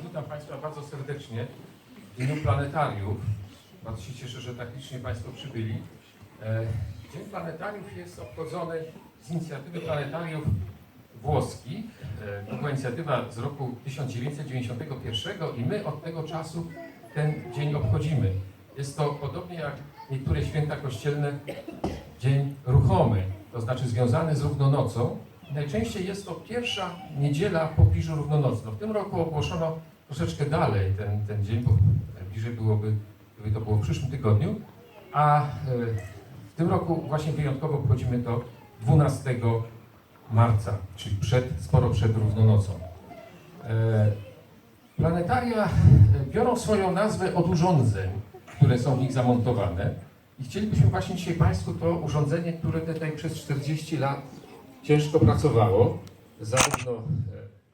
Witam Państwa bardzo serdecznie w Dniu Planetariów. Bardzo się cieszę, że tak licznie Państwo przybyli. E, Dzień Planetariów jest obchodzony z inicjatywy planetariów włoskich. E, była inicjatywa z roku 1991 i my od tego czasu ten dzień obchodzimy. Jest to podobnie jak niektóre święta kościelne dzień ruchomy, to znaczy związany z równonocą. Najczęściej jest to pierwsza niedziela po piżu równonocną. W tym roku ogłoszono troszeczkę dalej ten, ten dzień, bo bliżej byłoby, gdyby to było w przyszłym tygodniu, a e, w tym roku właśnie wyjątkowo obchodzimy to 12 marca, czyli przed, sporo przed równonocą. E, Planetaria e, biorą swoją nazwę od urządzeń, które są w nich zamontowane. I chcielibyśmy właśnie dzisiaj Państwu to urządzenie, które tutaj przez 40 lat ciężko pracowało, zarówno e,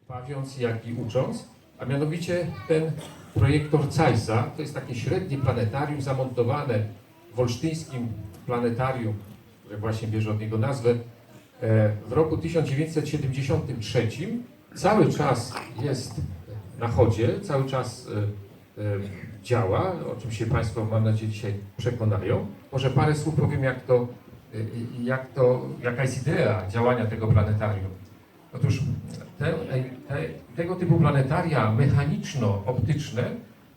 bawiąc, jak i ucząc, a mianowicie ten projektor Zeissa, to jest takie średnie planetarium zamontowane w olsztyńskim planetarium, które właśnie bierze od niego nazwę, e, w roku 1973. Cały czas jest na chodzie, cały czas e, działa, o czym się Państwo, mam nadzieję, dzisiaj przekonają. Może parę słów powiem, jak to, jak to, jaka jest idea działania tego planetarium. Otóż te, te, tego typu planetaria mechaniczno-optyczne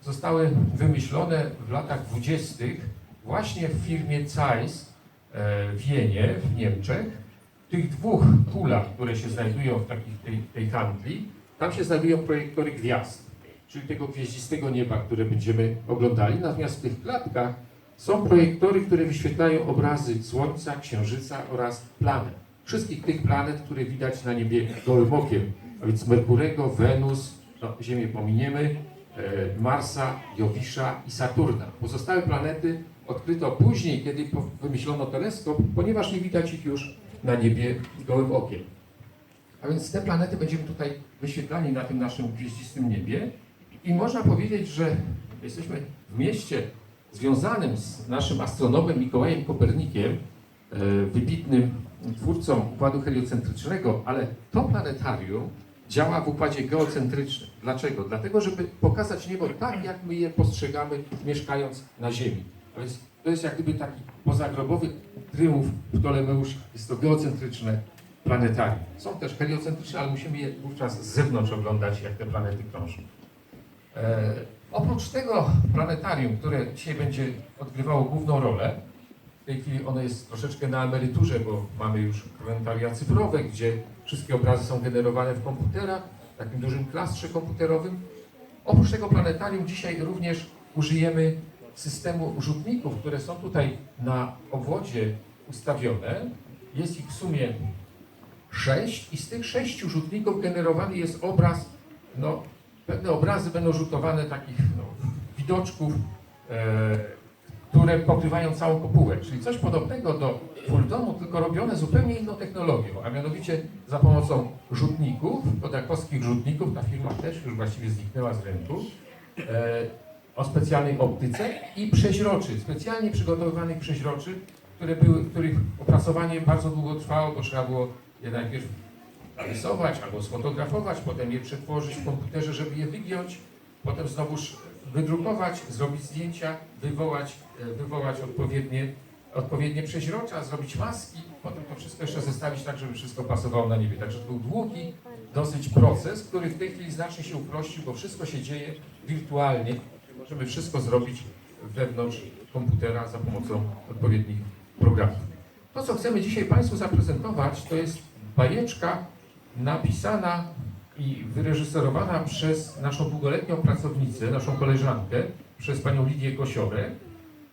zostały wymyślone w latach dwudziestych właśnie w firmie Zeiss e, w Wienie, w Niemczech. W tych dwóch kulach, które się znajdują w takich, tej, tej handli, tam się znajdują projektory gwiazd czyli tego gwieździstego nieba, które będziemy oglądali. Natomiast w tych klatkach są projektory, które wyświetlają obrazy Słońca, Księżyca oraz planet. Wszystkich tych planet, które widać na niebie gołym okiem, a więc Merkurego, Wenus, no, Ziemię pominiemy, e, Marsa, Jowisza i Saturna. Pozostałe planety odkryto później, kiedy wymyślono teleskop, ponieważ nie widać ich już na niebie gołym okiem. A więc te planety będziemy tutaj wyświetlani na tym naszym gwieździstym niebie. I można powiedzieć, że jesteśmy w mieście związanym z naszym astronomem Mikołajem Kopernikiem, e, wybitnym twórcą układu heliocentrycznego, ale to planetarium działa w układzie geocentrycznym. Dlaczego? Dlatego, żeby pokazać niebo tak, jak my je postrzegamy, mieszkając na Ziemi. To jest, to jest jak gdyby taki pozagrobowy tryumf Ptolemeusz, jest to geocentryczne planetarium. Są też heliocentryczne, ale musimy je wówczas z zewnątrz oglądać, jak te planety krążą. E, oprócz tego planetarium, które dzisiaj będzie odgrywało główną rolę, w tej chwili ono jest troszeczkę na emeryturze, bo mamy już planetaria cyfrowe, gdzie wszystkie obrazy są generowane w komputerach, w takim dużym klastrze komputerowym. Oprócz tego planetarium dzisiaj również użyjemy systemu rzutników, które są tutaj na obwodzie ustawione. Jest ich w sumie sześć i z tych sześciu rzutników generowany jest obraz, no pewne obrazy będą rzutowane takich no, widoczków, e, które pokrywają całą kopułę, czyli coś podobnego do full tylko robione zupełnie inną technologią, a mianowicie za pomocą rzutników, kodakowskich rzutników, ta firma też już właściwie zniknęła z rynku, e, o specjalnej optyce i przeźroczy, specjalnie przygotowywanych przeźroczy, które były, których opracowanie bardzo długo trwało, bo trzeba było je najpierw narysować albo sfotografować, potem je przetworzyć w komputerze, żeby je wygiąć, potem znowuż wydrukować, zrobić zdjęcia, wywołać, e, wywołać odpowiednie, odpowiednie przeźrocza, zrobić maski, potem to wszystko jeszcze zestawić tak, żeby wszystko pasowało na niebie. Także to był długi, dosyć proces, który w tej chwili znacznie się uprościł, bo wszystko się dzieje wirtualnie. Możemy wszystko zrobić wewnątrz komputera za pomocą odpowiednich programów. To, co chcemy dzisiaj Państwu zaprezentować, to jest bajeczka napisana i wyreżyserowana przez naszą długoletnią pracownicę, naszą koleżankę, przez panią Lidię Kosiorę,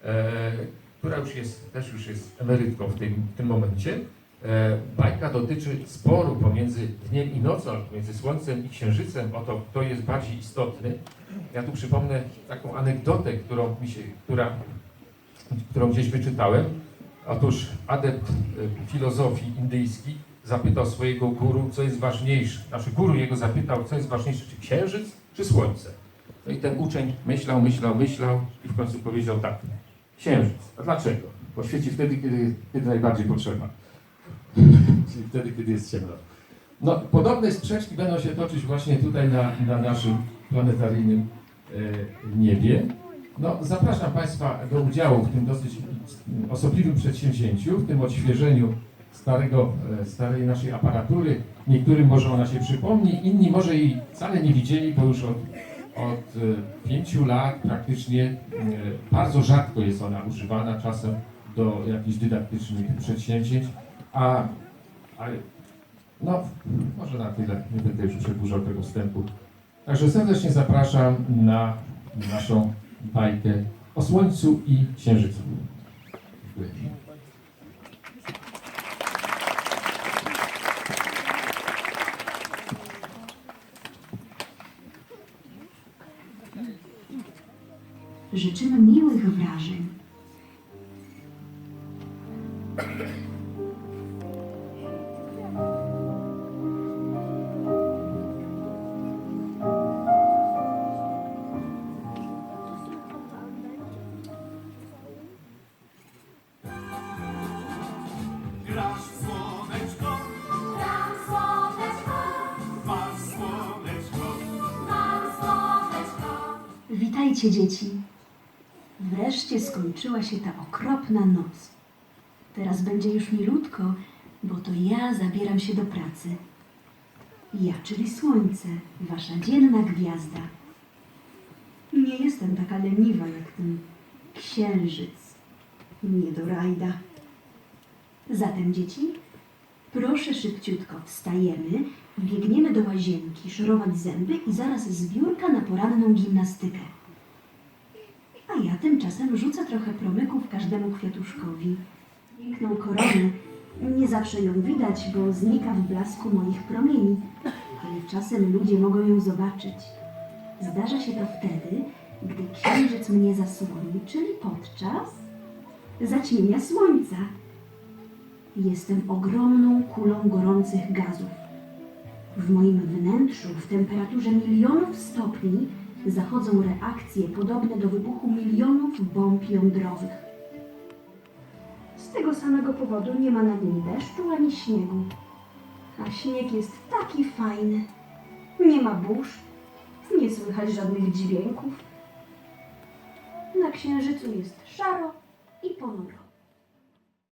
e, która już jest, też już jest emerytką w tym, w tym momencie. E, bajka dotyczy sporu pomiędzy dniem i nocą, pomiędzy słońcem i księżycem, o to, kto jest bardziej istotny. Ja tu przypomnę taką anegdotę, którą, mi się, która, którą gdzieś wyczytałem. Otóż adept e, filozofii indyjski zapytał swojego guru, co jest ważniejsze. Znaczy guru jego zapytał, co jest ważniejsze, czy księżyc, czy słońce. No i ten uczeń myślał, myślał, myślał i w końcu powiedział tak, księżyc. A dlaczego? Bo świeci wtedy, kiedy, kiedy najbardziej potrzeba. Czyli wtedy, kiedy jest ciemno. No, podobne sprzeczki będą się toczyć właśnie tutaj na, na naszym planetaryjnym e, niebie. No, zapraszam Państwa do udziału w tym dosyć osobliwym przedsięwzięciu, w tym odświeżeniu starego, e, starej naszej aparatury. Niektórym może ona się przypomni, inni może jej wcale nie widzieli, bo już od, od e, pięciu lat praktycznie e, bardzo rzadko jest ona używana, czasem do jakichś dydaktycznych przedsięwzięć, a, a no, może na tyle, nie będę już przedłużał tego wstępu. Także serdecznie zapraszam na naszą bajkę o Słońcu i Księżycu. Dziękuję. Życzymy miłych wrażeń. Witajcie, dzieci. Wreszcie skończyła się ta okropna noc. Teraz będzie już milutko, bo to ja zabieram się do pracy. Ja, czyli Słońce, wasza dzienna gwiazda. Nie jestem taka leniwa jak ten księżyc. Nie do rajda. Zatem, dzieci, proszę szybciutko wstajemy, biegniemy do łazienki, szorować zęby i zaraz zbiórka na poranną gimnastykę. Ja tymczasem rzucę trochę promyków każdemu kwiatuszkowi. Piękną koronę. Nie zawsze ją widać, bo znika w blasku moich promieni, ale czasem ludzie mogą ją zobaczyć. Zdarza się to wtedy, gdy księżyc mnie zasłoni, czyli podczas zaćmienia słońca. Jestem ogromną kulą gorących gazów. W moim wnętrzu w temperaturze milionów stopni zachodzą reakcje podobne do wybuchu milionów bomb jądrowych. Z tego samego powodu nie ma nad nim deszczu ani śniegu. A śnieg jest taki fajny. Nie ma burz, nie słychać żadnych dźwięków. Na księżycu jest szaro i ponuro.